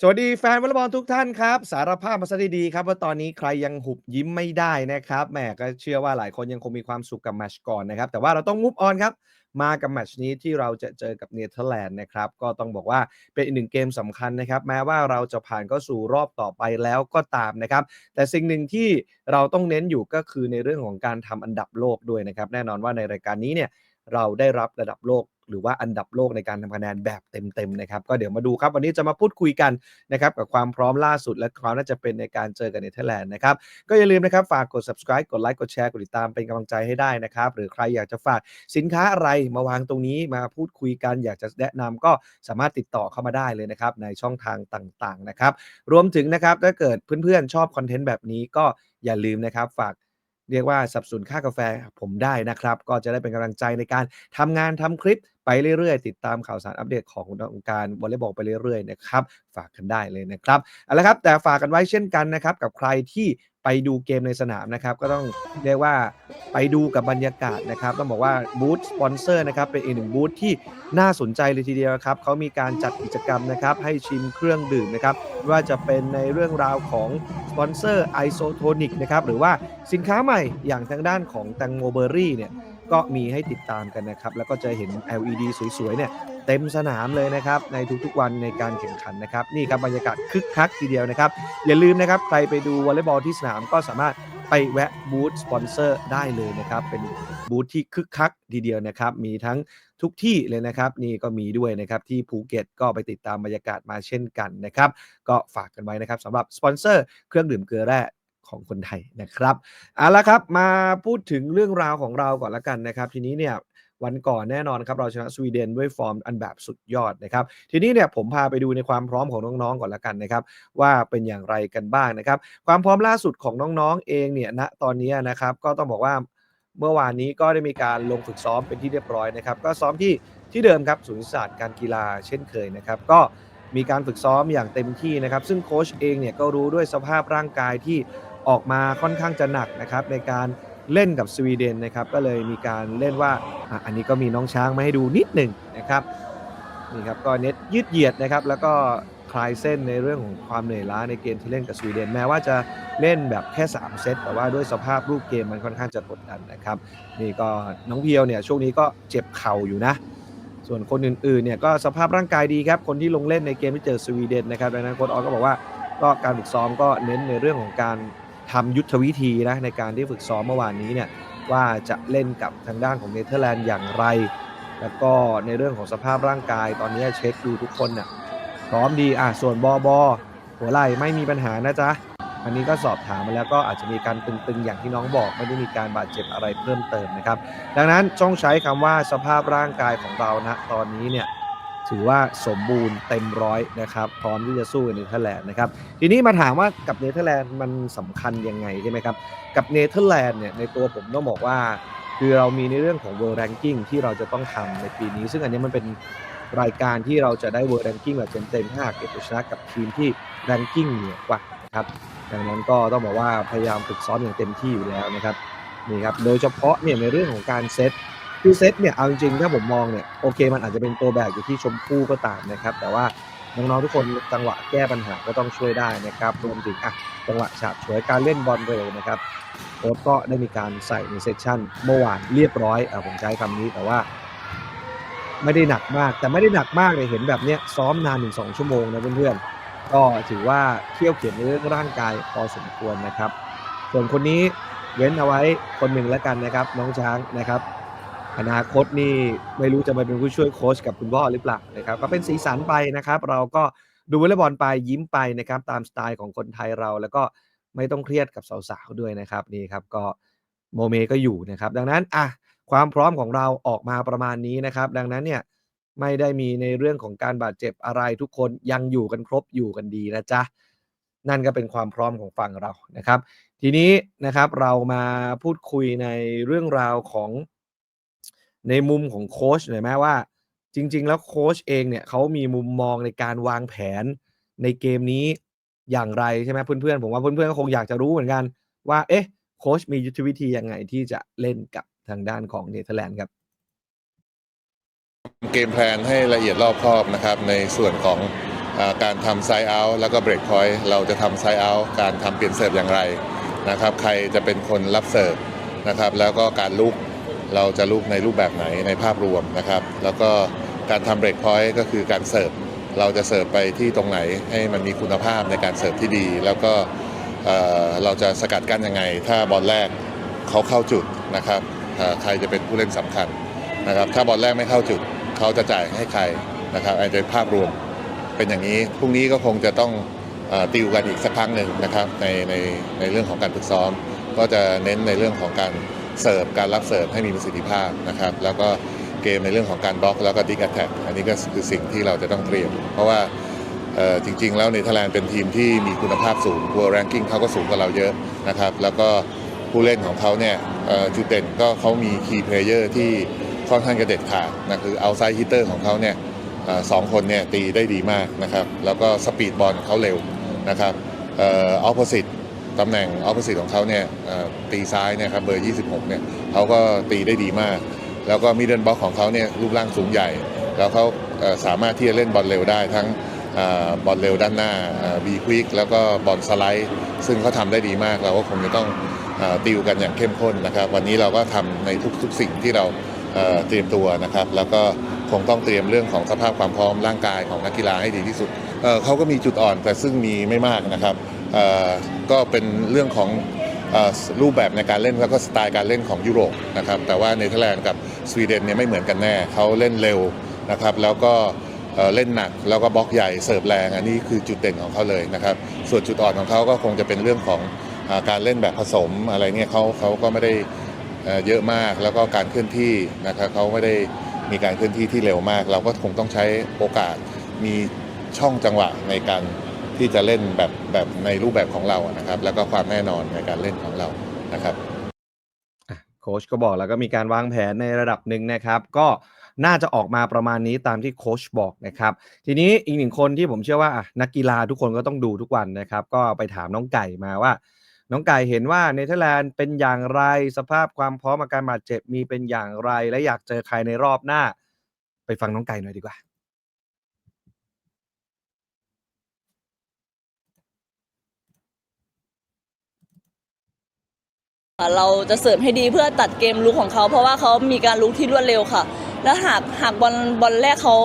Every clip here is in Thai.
สวัสดีแฟนวอลเลย์บอลทุกท่านครับ สารภาพมาซะดีๆครับ ว่าตอนนี้ใครยังหุบยิ้มไม่ได้นะครับแหมก็เชื่อว่าหลายคนยังคงมีความสุขกับแมชก่อนนะครับ แต่ว่าเราต้องมุฟออนครับ มากับแมชนี้ที่เราจะเจอกับเนเธอร์แลนด์นะครับ ก็ต้องบอกว่าเป็นอีกหนึ่งเกมสำคัญนะครับ แม้ว่าเราจะผ่านเข้าสู่รอบต่อไปแล้วก็ตามนะครับ แต่สิ่งหนึ่งที่เราต้องเน้นอยู่ก็คือในเรื่องของการทำอันดับโลกด้วยนะครับ แน่นอนว่าในรายการนี้เนี่ยเราได้รับระดับโลก หรือว่าอันดับโลกในการทำคะแนนแบบเต็มๆนะครับก็เดี๋ยวมาดูครับวันนี้จะมาพูดคุยกันนะครับกับความพร้อมล่าสุด และความน่าจะเป็นในการเจอกับเนเธอร์แลนด์นะครับก็อย่าลืมนะครับฝากกด subscribe กดไลค์กดแชร์กดติดตามเป็นกำลังใจให้ได้นะครับหรือใครอยากจะฝากสินค้าอะไรมาวางตรงนี้มาพูดคุยกัน อยากจะแนะนำก็สามารถติดต่อเข้ามาได้เลยนะครับในช่องทางต่างๆนะครับรวมถึงนะครับถ้าเกิดเพื่อนๆชอบคอนเทนต์แบบนี้ก็อย่าลืมนะครับฝาก เรียกว่าสับสนค่ากาแฟผมได้นะครับ ก็จะได้เป็นกำลังใจในการทำงานทำคลิปไปเรื่อยๆ ติดตามข่าวสารอัปเดตของวงการวอลเลย์บอลไปเรื่อยๆนะครับ ฝากกันได้เลยนะครับเอาละครับ แต่ฝากกันไว้เช่นกันนะครับ กับใครที่ ไปดูเกมในสนามนะครับ ก็ต้องเรียกว่าไปดูกับบรรยากาศนะครับ ต้องบอกว่าบูธสปอนเซอร์นะครับ เป็นอีกหนึ่งบูธที่น่าสนใจเลยทีเดียวครับเขามีการจัดกิจกรรมนะครับ ให้ชิมเครื่องดื่มนะครับไม่ว่าจะเป็นในเรื่องราวของสปอนเซอร์ไอโซโทนิกนะครับ หรือว่าสินค้าใหม่อย่างทางด้านของแตงโมเบอรี่เนี่ยก็มีให้ติดตามกันนะครับ แล้วก็จะเห็น LED สวยๆเนี่ย เต็มสนามเลยนะครับในทุกๆวันในการแข่งขันนะครับนี่ครับบรรยากาศคึกคักทีเดียวนะครับอย่าลืมนะครับใครไปดูวอลเลย์บอลที่สนามก็สามารถไปแวะบูธสปอนเซอร์ได้เลยนะครับ เป็นบูธที่คึกคักทีเดียวนะครับ มีทั้งทุกที่เลยนะครับ นี่ก็มีด้วยนะครับ ที่ภูเก็ตก็ไปติดตามบรรยากาศมาเช่นกันนะครับ ก็ฝากกันไว้นะครับสำหรับสปอนเซอร์เครื่องดื่มเกลือแร่ของคนไทยนะครับเอาละครับมาพูดถึงเรื่องราวของเราก่อนละกันนะครับ ทีนี้เนี่ย วันก่อนแน่นอนครับเราชนะสวีเดนด้วยฟอร์มอันแบบสุดยอดนะครับ ทีนี้เนี่ยผมพาไปดูในความพร้อมของน้องๆก่อนละกันนะครับ ว่าเป็นอย่างไรกันบ้างนะครับ ความพร้อมล่าสุดของน้องๆเองเนี่ยณตอนนี้นะครับก็ต้องบอกว่าเมื่อวานนี้ก็ได้มีการลงฝึกซ้อมเป็นที่เรียบร้อยนะครับ ก็ซ้อมที่ที่เดิมครับศูนย์ศาสตร์การกีฬาเช่นเคยนะครับ ก็มีการฝึกซ้อมอย่างเต็มที่นะครับ ซึ่งโค้ชเองเนี่ยก็รู้ด้วยสภาพร่างกายที่ออกมาค่อนข้างจะหนักนะครับในการ เล่นกับสวีเดนนะครับก็เลยมีการเล่นว่าอันนี้ก็มีน้องช้างมาให้ดูนิดหนึ่งนะครับนี่ครับก็เน็ตยืดเหยียดนะครับแล้วก็คลายเส้นในเรื่องของความเหนื่อยล้าในเกมที่เล่นกับสวีเดนแม้ว่าจะเล่นแบบแค่ 3 เซตแต่ว่าด้วยสภาพรูปเกมมันค่อนข้างจะกดดันนะครับนี่ก็น้องเพียวเนี่ยช่วงนี้ก็เจ็บเข่าอยู่นะ ส่วนคนอื่นๆเนี่ยก็สภาพร่างกายดีครับคนที่ลงเล่นในเกมที่เจอสวีเดนนะครับดังนั้นโค้ชออสก็บอกว่าก็การฝึกซ้อมก็เน้นในเรื่องของการ ทำยุทธวิธีนะในการที่ฝึกซ้อมเมื่อวานนี้เนี่ยว่าจะเล่นกับทางด้านของเนเธอร์แลนด์อย่างไร แล้วก็ในเรื่องของสภาพร่างกายตอนนี้เช็คดูทุกคนน่ะพร้อมดีอะส่วนบอบอหัวไหล่ไม่มีปัญหานะจ๊ะอันนี้ก็สอบถามมาแล้วก็อาจจะมีการตึงๆอย่างที่น้องบอกไม่ได้มีการบาดเจ็บอะไรเพิ่มเติมนะครับ ดังนั้นต้องใช้คำว่าสภาพร่างกายของเราณตอนนี้เนี่ย ถือว่าสมบูรณ์เต็มร้อยนะครับพร้อมที่จะสู้กับเนเธอร์แลนด์นะครับทีนี้มาถามว่ากับเนเธอร์แลนด์มันสำคัญยังไงใช่ไหมครับกับเนเธอร์แลนด์เนี่ยในตัวผมต้องบอกว่า คือเรามีในเรื่องของ World Ranking ที่เราจะต้องทำในปีนี้ ซึ่งอันนี้มันเป็นรายการที่เราจะได้ World Ranking แบบเต็มๆถ้าเก็บชัยชนะกับทีมที่ Ranking เหนือกว่านะครับดังนั้นก็ต้องบอกว่าพยายามฝึกซ้อมอย่างเต็มที่อยู่แล้วนะครับนี่ครับโดยเฉพาะเนี่ยในเรื่องของการเซต คือเซตเนี่ยเอาจริงๆถ้าผมมองเนี่ยโอเคมันอาจจะเป็นตัวแบกอยู่ที่ชมพู่ก็ตามนะครับ แต่ว่าน้องๆทุกคนจังหวะแก้ปัญหาก็ต้องช่วยได้นะครับรวมถึงอะจังหวะฉาบฉวยการเล่นบอลเร็วนะครับโค้ชก็ได้มีการใส่ในเซสชั่นเมื่อวานเรียบร้อยอะผมใช้คำนี้แต่ว่า ไม่ได้หนักมากแต่ไม่ได้หนักมากเลยเห็นแบบเนี้ยซ้อมนานถึงสองชั่วโมงนะเพื่อนๆก็ถือว่าเที่ยวเขียนในเรื่องร่างกายพอสมควรนะครับ ส่วนคนนี้เว้นเอาไว้คนหนึ่งแล้วกันนะครับ น้องช้างนะครับ อนาคตนี่ไม่รู้จะมาเป็นผู้ช่วยโค้ชกับคุณพ่อหรือเปล่านะครับ ก็เป็นสีสันไปนะครับ เราก็ดูวอลเลย์บอลไปยิ้มไปนะครับ ตามสไตล์ของคนไทยเรา แล้วก็ไม่ต้องเครียดกับสาวๆด้วยนะครับนี่ครับก็โมเมก็อยู่นะครับ ดังนั้นอะความพร้อมของเราออกมาประมาณนี้นะครับ ดังนั้นเนี่ยไม่ได้มีในเรื่องของการบาดเจ็บอะไรทุกคนยังอยู่กันครบอยู่กันดีนะจ๊ะนั่นก็เป็นความพร้อมของฝั่งเรานะครับ ทีนี้นะครับเรามาพูดคุยในเรื่องราวของ ในมุมของโค้ชหน่อยไหมว่า จริง ๆ แล้วโค้ชเองเนี่ยเขามีมุมมองในการวางแผนในเกมนี้อย่างไรใช่ไหมเพื่อนๆผมว่าเพื่อนๆก็คงอยากจะรู้เหมือนกัน ว่าเอ๊ะโค้ชมียุทธวิธียังไงที่จะเล่นกับทางด้านของเนเธอร์แลนด์ครับเกมแพลนให้ละเอียดรอบคอบนะครับ ในส่วนของอการทำไซเอาท์แล้วก็เบรกพอยต์เราจะทำไซเอาท์การทำเปลี่ยนเสิร์ฟอย่างไรนะครับ ใครจะเป็นคนรับเสิร์ฟนะครับ แล้วก็การลุก เราจะลุกในรูปแบบไหนในภาพรวมนะครับ แล้วก็การทำเบรกพอยต์ก็คือการเสิร์ฟเราจะเสิร์ฟไปที่ตรงไหนให้มันมีคุณภาพในการเสิร์ฟที่ดี แล้วก็เอ่อเราจะสกัดกั้นยังไง ถ้าบอลแรกเขาเข้าจุดนะครับใครจะเป็นผู้เล่นสำคัญนะครับ ถ้าบอลแรกไม่เข้าจุดเขาจะจ่ายให้ใครนะครับอันเป็นภาพรวมเป็นอย่างนี้พรุ่งนี้ก็คงจะต้องอติวกันอีกสักครั้งหนึ่งนะครับในในในเรื่องของการฝึกซ้อม ก็จะเน้นในเรื่องของการ เสิร์ฟการรับเสิร์ฟให้มีประสิทธิภาพนะครับ แล้วก็เกมในเรื่องของการบล็อกแล้วก็ดิกแอตแทกอันนี้ก็คือสิ่งที่เราจะต้องเตรียม เพราะว่าจริง ๆ แล้วเนเธอร์แลนด์เป็นทีมที่มีคุณภาพสูงตัวแรงกิ้งเขาก็สูงกว่าเราเยอะนะครับ แล้วก็ผู้เล่นของเขาเนี่ยจุดเด่นก็เขามีคีย์เพลเยอร์ที่ค่อนข้างจะเด็ดขาดนะคือเอาไซด์ฮิตเตอร์ของเขาเนี่ยสองคนเนี่ยตีได้ดีมากนะครับ แล้วก็สปีดบอลเขาเร็วนะครับออ opposite ต ตำแหน่ง opposite ของเขาเนี่ยตีซ้ายเนี่ยครับเบอร์ 26 เนี่ยเขาก็ตีได้ดีมาก แล้วก็มิดเดิลบล็อกของเขาเนี่ยรูปร่างสูงใหญ่ แล้วเขาสามารถที่จะเล่นบอลเร็วได้ทั้งบอลเร็วด้านหน้าบีควิกแล้วก็บอลสไลด์ ซึ่งเขาทำได้ดีมากเราก็คงจะต้องอติวกันอย่างเข้มข้นนะครับ วันนี้เราก็ทำในทุกๆสิ่งที่เราเตรียมตัวนะครับ แล้วก็คงต้องเตรียมเรื่องของสภาพความพร้อมร่างกายของนักกีฬาให้ดีที่สุดเเขาก็มีจุดอ่อนแต่ซึ่งมีไม่มากนะครับ ก็เป็นเรื่องของรูปแบบในการเล่นแล้วก็สไตล์การเล่นของยุโรปนะครับแต่ว่าเนเธอร์แลนด์กับสวีเดนเนี่ยไม่เหมือนกันแน่เขาเล่นเร็วนะครับแล้วก็เล่นหนักแล้วก็บล็อกใหญ่เสิร์ฟแรง อันนี้คือจุดเด่นของเขาเลยนะครับส่วนจุดอ่อนของเขาก็คงจะเป็นเรื่องของอการเล่นแบบผสมอะไรเนี่ยเขาเขาก็ไม่ได้เยอะมากแล้วก็การเคลื่อนที่นะครับเขาไม่ได้มีการเคลื่อนที่ที่เร็วมาก เราก็คงต้องใช้โอกาสมีช่องจังหวะในการ ที่จะเล่นแบบแบบในรูปแบบของเรานะครับ แล้วก็ความแน่นอนในการเล่นของเรานะครับโค้ชก็บอกแล้วก็มีการวางแผนในระดับหนึ่งนะครับ ก็น่าจะออกมาประมาณนี้ตามที่โค้ชบอกนะครับ ทีนี้อีกหนึ่งคนที่ผมเชื่อว่านักกีฬาทุกคนก็ต้องดูทุกวันนะครับ ก็ไปถามน้องไก่มาว่า น้องไก่เห็นว่าเนเธอร์แลนด์เป็นอย่างไรสภาพความพร้อมอาการบาดเจ็บมีเป็นอย่างไร และอยากเจอใครในรอบหน้า ไปฟังน้องไก่หน่อยดีกว่า เราจะเสริมให้ดีเพื่อตัดเกมลุกของเขา เพราะว่าเขามีการลุกที่รวดเร็วค่ะ แล้วหากหากบอลบอลแรกเขา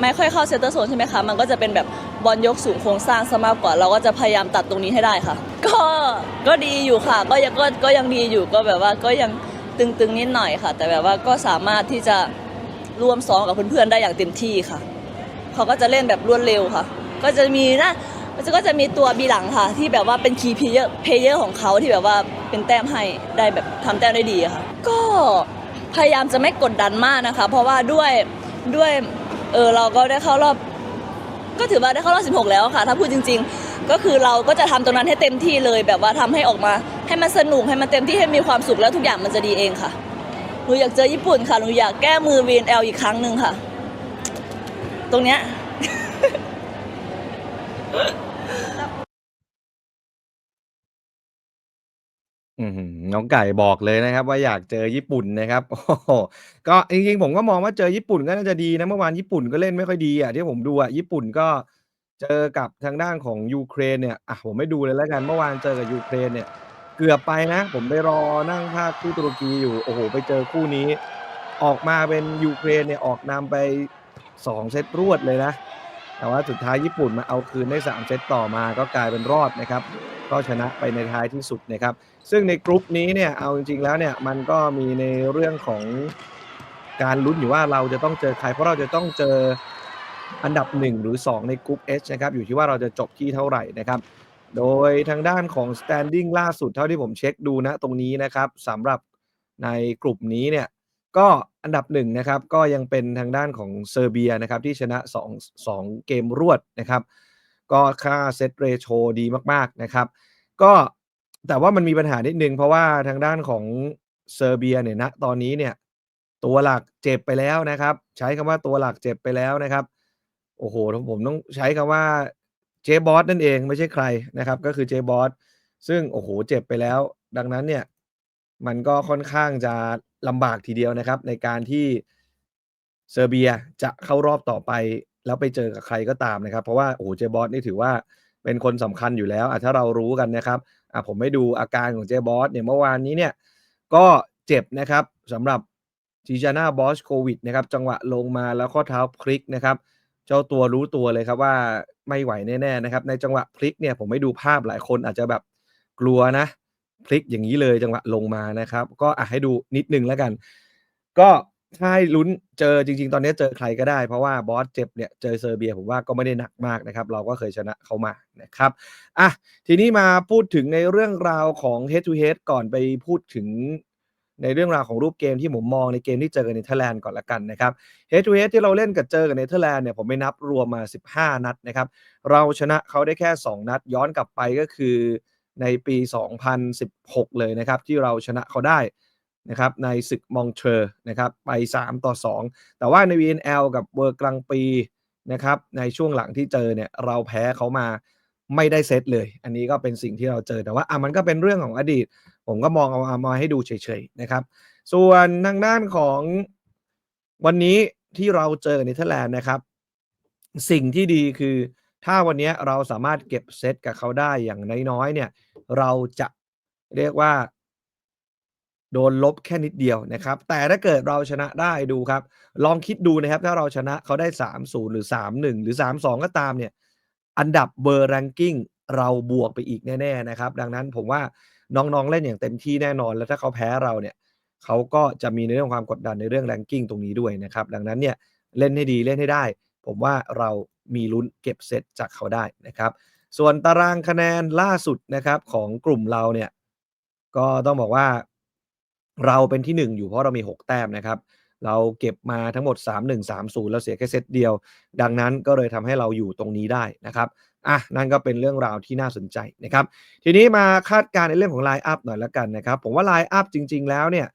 ไม่ค่อยเข้าเซนเตอร์โซนใช่ไหมคะมันก็จะเป็นแบบบอลยกสูงโครงสร้างซะมากกว่า เราก็จะพยายามตัดตรงนี้ให้ได้ค่ะ ก็ก็ดีอยู่ค่ะ ก็ยังก็ก็ยังดีอยู่ก็แบบว่าก็ยังตึงๆนิดหน่อยค่ะ แต่แบบว่าก็สามารถที่จะร่วมซ้อมกับเพื่อนๆได้อย่างเต็มที่ค่ะเขาก็จะเล่นแบบรวดเร็วค่ะ ก็จะมีนะ มันก็จะมีตัวบีหลังค่ะ ที่แบบว่าเป็นคีย์เพเยอร์เพลเยอร์ของเขาที่แบบว่าเป็นแต้มให้ได้แบบทำแต้มได้ดีค่ะ ก็พยายามจะไม่กดดันมากนะคะ เพราะว่าด้วยด้วยเออเราก็ได้เข้ารอบ ก็ถือว่าได้เข้ารอบ16 แล้วค่ะ ถ้าพูดจริง ๆ ก็คือเราก็จะทำตรงนั้นให้เต็มที่เลยแบบว่าทำให้ออกมา ให้มันสนุกให้มันเต็มที่ให้มีความสุขแล้วทุกอย่างมันจะดีเองค่ะหนูอยากเจอญี่ปุ่นค่ะหนูอยากแก้มือ VNL อีกครั้งหนึ่งค่ะ ตรงเนี้ย อือหือ น้องไก่บอกเลยนะครับว่า อยากเจอญี่ปุ่นนะครับ โอ้โหก็จริง ๆ ผมก็มองว่า เจอญี่ปุ่นก็น่าจะดีนะ เมื่อวานญี่ปุ่นก็เล่นไม่ค่อยดีอะที่ผมดูอะญี่ปุ่นก็เจอกับทางด้านของยูเครนเนี่ยอะผมไม่ดูเลยแล้วกัน เมื่อวานเจอกับยูเครนเนี่ย เกือบไปนะ ผมไปรอนั่งภาคคู่ตุรกีอยู่ โอ้โหไปเจอคู่นี้ ออกมาเป็นยูเครนเนี่ยออกนำไปสองเซตรวดเลยนะ แต่ว่าสุดท้ายญี่ปุ่นมาเอาคืนได้สามเซตต่อมา ก็กลายเป็นรอดนะครับ ก็ชนะไปในท้ายที่สุดนะครับ ซึ่งในกรุ๊ปนี้เนี่ยเอาจริงๆแล้วเนี่ยมันก็มีในเรื่องของการลุ้นอยู่ว่าเราจะต้องเจอใครเพราะเราจะต้องเจออันดับ 1 หรือ 2 ในกรุ๊ป H นะครับอยู่ที่ว่าเราจะจบที่เท่าไหร่นะครับ โดยทางด้านของ standing ล่าสุดเท่าที่ผมเช็คดูนะตรงนี้นะครับสำหรับในกลุ่มนี้เนี่ยก็อันดับหนึ่งนะครับก็ยังเป็นทางด้านของเซอร์เบียนะครับที่ชนะ 2 2 เกมรวดนะครับ ก็ค่าเซตเรโชดีมากๆนะครับ ก็ แต่ว่ามันมีปัญหานิดนึง เพราะว่าทางด้านของเซอร์เบียเนี่ยณตอนนี้เนี่ย ตัวหลักเจ็บไปแล้วนะครับ ใช้คำว่าตัวหลักเจ็บไปแล้วนะครับ โอ้โหผมต้องใช้คำว่าเจบอสนั่นเองไม่ใช่ใครนะครับ ก็คือเจบอสซึ่งโอ้โหเจ็บไปแล้ว ดังนั้นเนี่ย มันก็ค่อนข้างจะลำบากทีเดียวนะครับ ในการที่เซอร์เบียจะเข้ารอบต่อไป แล้วไปเจอกับใครก็ตามนะครับ เพราะว่าโอ้โหเจบอสนี่ถือว่าเป็นคนสำคัญอยู่แล้วอถ้าเรารู้กันนะครับ อะผมไม่ดูอาการของเจบอสเนี่ยเมื่อวานนี้เนี่ยก็เจ็บนะครับสำหรับจีจาน่าบอสโควิดนะครับจังหวะลงมาแล้วข้อเท้าพลิกนะครับเจ้าตัวรู้ตัวเลยครับว่าไม่ไหวแน่ๆนะครับในจังหวะพลิกเนี่ยผมไม่ดูภาพหลายคนอาจจะแบบกลัวนะพลิกอย่างนี้เลยจังหวะลงมานะครับ ก็อะให้ดูนิดนึงแล้วกัน ก็ ให้ลุ้นเจอจริง ๆ ตอนนี้เจอใครก็ได้เพราะว่าบอสเจ็บเนี่ยเจอเซอร์เบียผมว่าก็ไม่ได้หนักมากนะครับ เราก็เคยชนะเขามานะครับอะทีนี้มาพูดถึงในเรื่องราวของ head to head ก่อนไปพูดถึงในเรื่องราวของรูปเกมที่ผมมองในเกมที่เจอกับเนเธอร์แลนด์ก่อนละกันนะครับ head to head ที่เราเล่นกับเจอกับเนเธอร์แลนด์เนี่ยผมไม่นับรวมมา 15 นัดนะครับ เราชนะเขาได้แค่ 2 นัดย้อนกลับไปก็คือในปี 2016 เลยนะครับ ที่เราชนะเขาได้ นะครับในศึกมองเทอร์นะครับไป 3 ต่อ 2 แต่ว่าใน VNL กับเวอร์กลางปีนะครับในช่วงหลังที่เจอเนี่ยเราแพ้เขามาไม่ได้เซตเลย อันนี้ก็เป็นสิ่งที่เราเจอแต่ว่าอะมันก็เป็นเรื่องของอดีต ผมก็มองเอาอามาให้ดูเฉยๆนะครับ ส่วนทางด้านของวันนี้ที่เราเจอกับเนเธอร์แลนด์นะครับ สิ่งที่ดีคือถ้าวันนี้เราสามารถเก็บเซตกับเขาได้อย่างน้อยๆเนี่ยเราจะเรียกว่า โดนลบแค่นิดเดียวนะครับ แต่ถ้าเกิดเราชนะได้ดูครับ ลองคิดดูนะครับ ถ้าเราชนะเขาได้ 3-0 หรือ 3-1 หรือ 3-2 ก็ตามเนี่ย อันดับเบอร์แรงกิ้งเราบวกไปอีกแน่ ๆ นะครับ ดังนั้นผมว่าน้องๆเล่นอย่างเต็มที่แน่นอน แล้วถ้าเขาแพ้เราเนี่ยเขาก็จะมีในเรื่องความกดดันในเรื่องแรงกิ้งตรงนี้ด้วยนะครับ ดังนั้นเนี่ยเล่นให้ดีเล่นให้ได้ ผมว่าเรามีลุ้นเก็บเซตจากเขาได้นะครับ ส่วนตารางคะแนนล่าสุดนะครับของกลุ่มเราเนี่ยก็ต้องบอกว่า เราเป็นที่ 1 อยู่เพราะเรามี 6 แต้มนะครับ เราเก็บมาทั้งหมด 3-1 3-0 เราเสียแค่เซตเดียว ดังนั้นก็เลยทำให้เราอยู่ตรงนี้ได้นะครับอะนั่นก็เป็นเรื่องราวที่น่าสนใจนะครับ ทีนี้มาคาดการณ์ในเรื่องของไลน์อัพหน่อยละกันนะครับ ผมว่าไลน์อัพจริง ๆ แล้วเนี่ย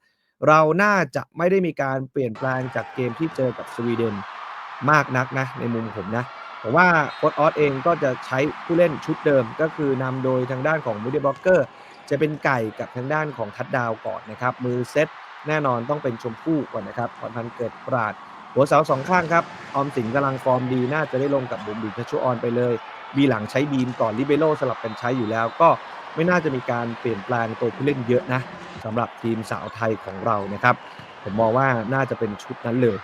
เราน่าจะไม่ได้มีการเปลี่ยนแปลงจากเกมที่เจอกับสวีเดนมากนักนะในมุมผมนะผมว่าโค้ชออสเองก็จะใช้ผู้เล่นชุดเดิม ก็คือนำโดยทางด้านของมิดเดิลบล็อกเกอร์ จะเป็นไก่กับทางด้านของทัดดาวก่อนนะครับ มือเซตแน่นอนต้องเป็นชมพู่ก่อนนะครับพรพันธ์เกิดปราด หัวเสาสองข้างครับ ออมสินกำลังฟอร์มดี น่าจะได้ลงกับบุ๋มบิมทัชชูออนไปเลย บีหลังใช้บีมก่อนลิเบโรสลับกันใช้อยู่แล้ว ก็ไม่น่าจะมีการเปลี่ยนแปลงตัวผู้เล่นเยอะนะสำหรับทีมสาวไทยของเรานะครับ ผมมองว่าน่าจะเป็นชุดนั้นเลย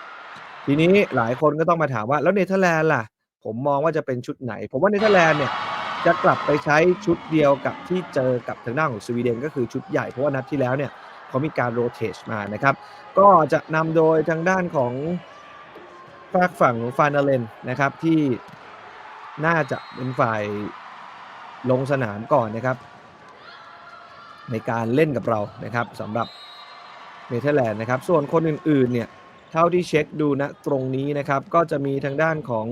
ทีนี้หลายคนก็ต้องมาถามว่าแล้วเนเธอร์แลนด์ล่ะ ผมมองว่าจะเป็นชุดไหน ผมว่าเนเธอร์แลนด์เนี่ย จะกลับไปใช้ชุดเดียวกับที่เจอกับทางด้านของสวีเดนก็คือชุดใหญ่เพราะว่านัดที่แล้วเนี่ยเขามีการโรเตชมานะครับ ก็จะนำโดยทางด้านของฝากฝั่งของฟานาเลนนะครับที่น่าจะเป็นฝ่ายลงสนามก่อนนะครับ ในการเล่นกับเรานะครับสำหรับเนเธอร์แลนด์นะครับ ส่วนคนอื่นๆเนี่ยเท่าที่เช็คดูนะตรงนี้นะครับ ก็จะมีทางด้านของ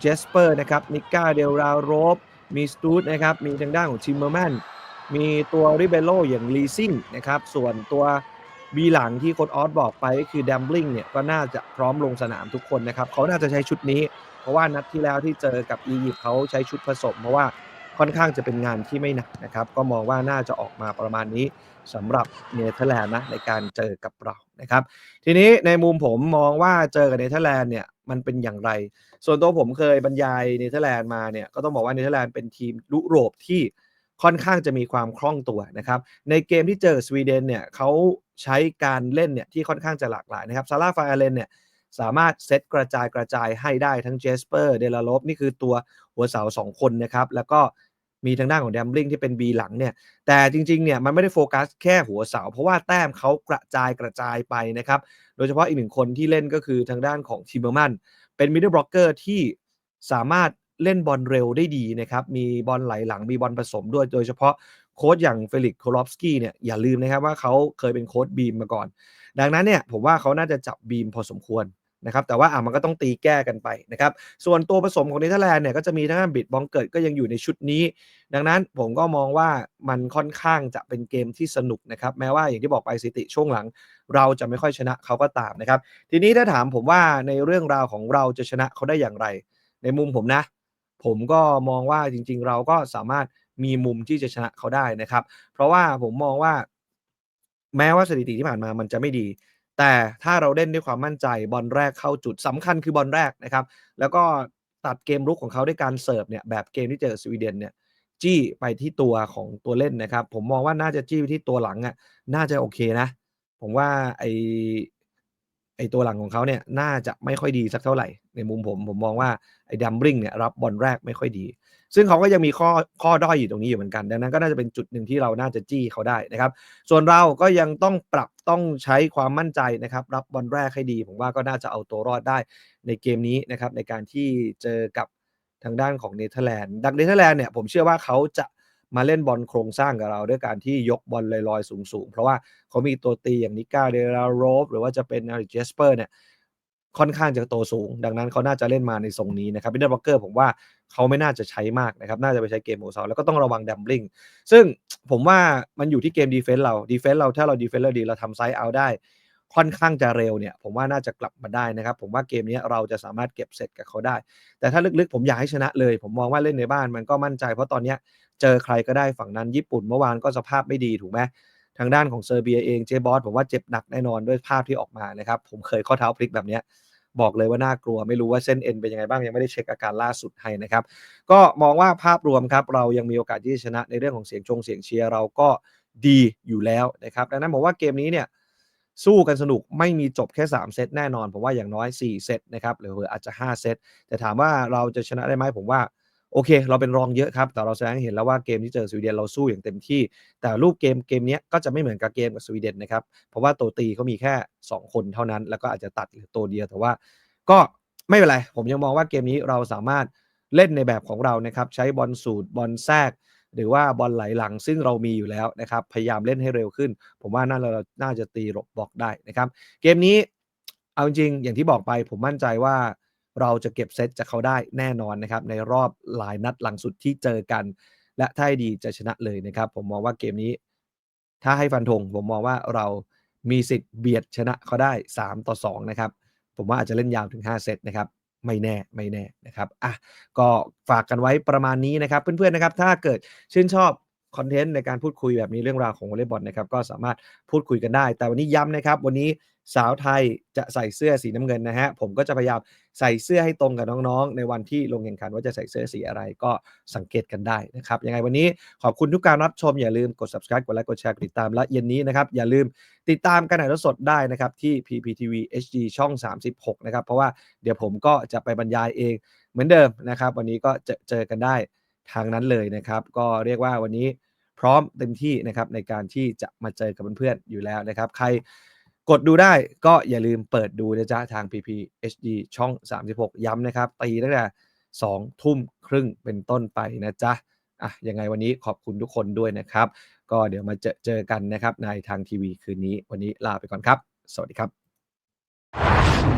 เจสเปอร์นะครับนิก้าเดลราโรบ มีสตูดนะครับ มีทางด้านของชิมเมอร์แมน มีตัวริเบโลอย่างลีซิงนะครับ ส่วนตัวบีหลังที่โค้ดออสบอกไปก็คือดัมบลิงเนี่ยก็น่าจะพร้อมลงสนามทุกคนนะครับ เขาน่าจะใช้ชุดนี้ เพราะว่านัดที่แล้วที่เจอกับอียิปต์เขาใช้ชุดผสม เพราะว่า ค่อนข้างจะเป็นงานที่ไม่หนักนะครับ ก็มองว่าน่าจะออกมาประมาณนี้สำหรับเนเธอร์แลนด์นะในการเจอกับเรานะครับ ทีนี้ในมุมผมมองว่าเจอกับเนเธอร์แลนด์เนี่ยมันเป็นอย่างไร ส่วนตัวผมเคยบรรยายเนเธอร์แลนด์มาเนี่ยก็ต้องบอกว่าเนเธอร์แลนด์เป็นทีมยุโรปที่ค่อนข้างจะมีความคล่องตัวนะครับ ในเกมที่เจอสวีเดนเนี่ยเขาใช้การเล่นเนี่ยที่ค่อนข้างจะหลากหลายนะครับซาร่าฟาเลนเนี่ยสามารถเซตกระจายกระจายให้ได้ทั้งเจสเปอร์เดลาลบนี่คือตัวหัวเสาสองคนนะครับ แล้วก็ มีทางด้านของแดมบลิงที่เป็น B หลังเนี่ย แต่จริงๆเนี่ยมันไม่ได้โฟกัสแค่หัวเสา เพราะว่าแต้มเขากระจายกระจายไปนะครับ โดยเฉพาะอีกหนึ่งคนที่เล่นก็คือทางด้านของทิมเบอร์มันเป็นมิดเดิลบล็อกเกอร์ที่สามารถเล่นบอลเร็วได้ดีนะครับ มีบอลไหลหลัง มีบอลผสมด้วย โดยเฉพาะโค้ชอย่างเฟลิกโคลอฟสกี้เนี่ยอย่าลืมนะครับว่าเขาเคยเป็นโค้ชบีมมาก่อน ดังนั้นเนี่ยผมว่าเขาน่าจะจับบีมพอสมควร นะครับแต่ว่าอะมันก็ต้องตีแก้กันไปนะครับส่วนตัวผสมของเนเธอร์แลนด์เนี่ยก็จะมีทั้งบิดบองเกิดก็ยังอยู่ในชุดนี้ ดังนั้นผมก็มองว่ามันค่อนข้างจะเป็นเกมที่สนุกนะครับแม้ว่าอย่างที่บอกไปสิติช่วงหลัง เราจะไม่ค่อยชนะเขาก็ตามนะครับทีนี้ถ้าถามผมว่าในเรื่องราวของเราจะชนะเขาได้อย่างไร ในมุมผมนะ ผมก็มองว่าจริง ๆ เราก็สามารถมีมุมที่จะชนะเขาได้นะครับ เพราะว่าผมมองว่าแม้ว่าสถิติที่ผ่านมามันจะไม่ดี แต่ถ้าเราเล่นด้วยความมั่นใจบอลแรกเข้าจุดสำคัญคือบอลแรกนะครับ แล้วก็ตัดเกมรุกของเขาด้วยการเสิร์ฟเนี่ยแบบเกมที่เจอสวีเดนเนี่ยจี้ไปที่ตัวของตัวเล่นนะครับ ผมมองว่าน่าจะจี้ไปที่ตัวหลังอะ่ะน่าจะโอเคนะ ผมว่าไอไอตัวหลังของเขาเนี่ยน่าจะไม่ค่อยดีสักเท่าไหร่ ในมุมผมผมมองว่าไอ้ดัมบริงเนี่ยรับบอลแรกไม่ค่อยดี ซึ่งเขาก็ยังมีข้อข้อด้อยอยู่ตรงนี้อยู่เหมือนกัน ดังนั้นก็น่าจะเป็นจุดหนึ่งที่เราน่าจะจี้เขาได้นะครับ ส่วนเราก็ยังต้องปรับต้องใช้ความมั่นใจนะครับ รับบอลแรกให้ดี ผมว่าก็น่าจะเอาตัวรอดได้ในเกมนี้นะครับ ในการที่เจอกับทางด้านของเนเธอร์แลนด์ดักเนเธอร์แลนด์เนี่ยผมเชื่อว่าเขาจะมาเล่นบอลโครงสร้างกับเราด้วยการที่ยกบอลลอยๆ สูงๆ เพราะว่าเขามีตัวตีอย่างนิก้าเดลาโรฟหรือว่าจะเป็นอาริเจสเปอร์เนี่ย ค่อนข้างจะโตสูง ดังนั้นเขาน่าจะเล่นมาในทรงนี้นะครับบินเดอร์บล็อกเกอร์ผมว่าเขาไม่น่าจะใช้มากนะครับ น่าจะไปใช้เกมโมซอลแล้วก็ต้องระวังดัมบลิงซึ่งผมว่ามันอยู่ที่เกมดีเฟนส์เราดีเฟนส์เราถ้าเราดีเฟนส์เราดีเราทำไซด์เอาได้ค่อนข้างจะเร็วเนี่ยผมว่าน่าจะกลับมาได้นะครับ ผมว่าเกมนี้เราจะสามารถเก็บเสร็จกับเขาได้ แต่ถ้าลึกๆ ผมอยากให้ชนะเลย ผมมองว่าเล่นในบ้านมันก็มั่นใจ เพราะตอนนี้เจอใครก็ได้ฝั่งนั้นญี่ปุ่นเมื่อวานก็สภาพไม่ดีถูกไหมทางด้านของเซอร์เบียเองเจบอสผมว่าเจ็บหนักแน่นอนด้วยภาพที่ออกมานะครับผมเคยข้อเท้าพลิกแบบนี้ บอกเลยว่าน่ากลัวไม่รู้ว่าเส้นเอ็นเป็นยังไงบ้างยังไม่ได้เช็คอาการล่าสุดให้นะครับ ก็มองว่าภาพรวมครับเรายังมีโอกาสที่จะชนะในเรื่องของเสียงชงเสียงเชียร์เราก็ดีอยู่แล้วนะครับดังนั้นผมว่าเกมนี้เนี่ยสู้กันสนุกไม่มีจบแค่ 3 เซตแน่นอน ผมว่าอย่างน้อย 4 เซตนะครับหรืออาจจะ 5 เซตแต่ถามว่าเราจะชนะได้ไหมผมว่า โอเค เราเป็นรองเยอะครับ แต่เราแสดงให้เห็นแล้วว่าเกมที่เจอสวีเดนเราสู้อย่างเต็มที่ แต่รูปเกมเกมนี้ก็จะไม่เหมือนกับเกมกับสวีเดนนะครับ เพราะว่าตัวตีเขามีแค่ 2 คนเท่านั้น แล้วก็อาจจะตัดหลือตัวเดียว แต่ว่าก็ไม่เป็นไร ผมยังมองว่าเกมนี้เราสามารถเล่นในแบบของเรานะครับ ใช้บอลสูตรบอลแทรก หรือว่าบอลไหลหลังซึ่งเรามีอยู่แล้วนะครับ พยายามเล่นให้เร็วขึ้น ผมว่าน่าเราน่าจะตีหลบบล็อกได้นะครับ เกมนี้เอาจริงๆอย่างที่บอกไปผมมั่นใจว่า เราจะเก็บเซตจากเขาได้แน่นอนนะครับในรอบหลายนัดหลังสุดที่เจอกัน และถ้าดีจะชนะเลยนะครับ ผมมองว่าเกมนี้ ถ้าให้ฟันธงผมมองว่าเรามีสิทธิ์เบียดชนะเขาได้ 3 ต่อ 2 นะครับ ผมว่าอาจจะเล่นยาวถึง 5 เซตนะครับไม่แน่ไม่แน่นะครับอะก็ฝากกันไว้ประมาณนี้นะครับ เพื่อนๆนะครับ ถ้าเกิดชื่นชอบคอนเทนต์ในการพูดคุยแบบนี้เรื่องราวของวอลเลย์บอลนะครับ ก็สามารถพูดคุยกันได้ แต่วันนี้ย้ำนะครับ วันนี้ สาวไทยจะใส่เสื้อสีน้ำเงินนะฮะ ผมก็จะพยายามใส่เสื้อให้ตรงกับน้องๆ ในวันที่ลงแข่งขันว่าจะใส่เสื้อสีอะไรก็สังเกตกันได้นะครับ ยังไงวันนี้ขอบคุณทุกการรับชม อย่าลืมกด subscribe กดไลค์กดแชร์กดติดตามและเย็นนี้นะครับ อย่าลืมติดตามการถ่ายทอดสดได้นะครับ ที่ PPTV HD ช่อง 36 นะครับ เพราะว่าเดี๋ยวผมก็จะไปบรรยายเองเหมือนเดิมนะครับ วันนี้ก็จะเจอกันได้ทางนั้นเลยนะครับ ก็เรียกว่าวันนี้พร้อมเต็มที่นะครับในการที่จะมาเจอกับเพื่อนๆอยู่แล้วนะครับ ใคร กดดูได้ก็อย่าลืมเปิดดูนะจ๊ะ ทาง PP HD ช่อง 36 ย้ำนะครับตีตั้งแต่2ทุ่มครึ่งเป็นต้นไปนะจ๊ะอะยังไงวันนี้ขอบคุณทุกคนด้วยนะครับ ก็เดี๋ยวมาเจอเจอกันนะครับในทางทีวีคืนนี้วันนี้ลาไปก่อนครับ สวัสดีครับ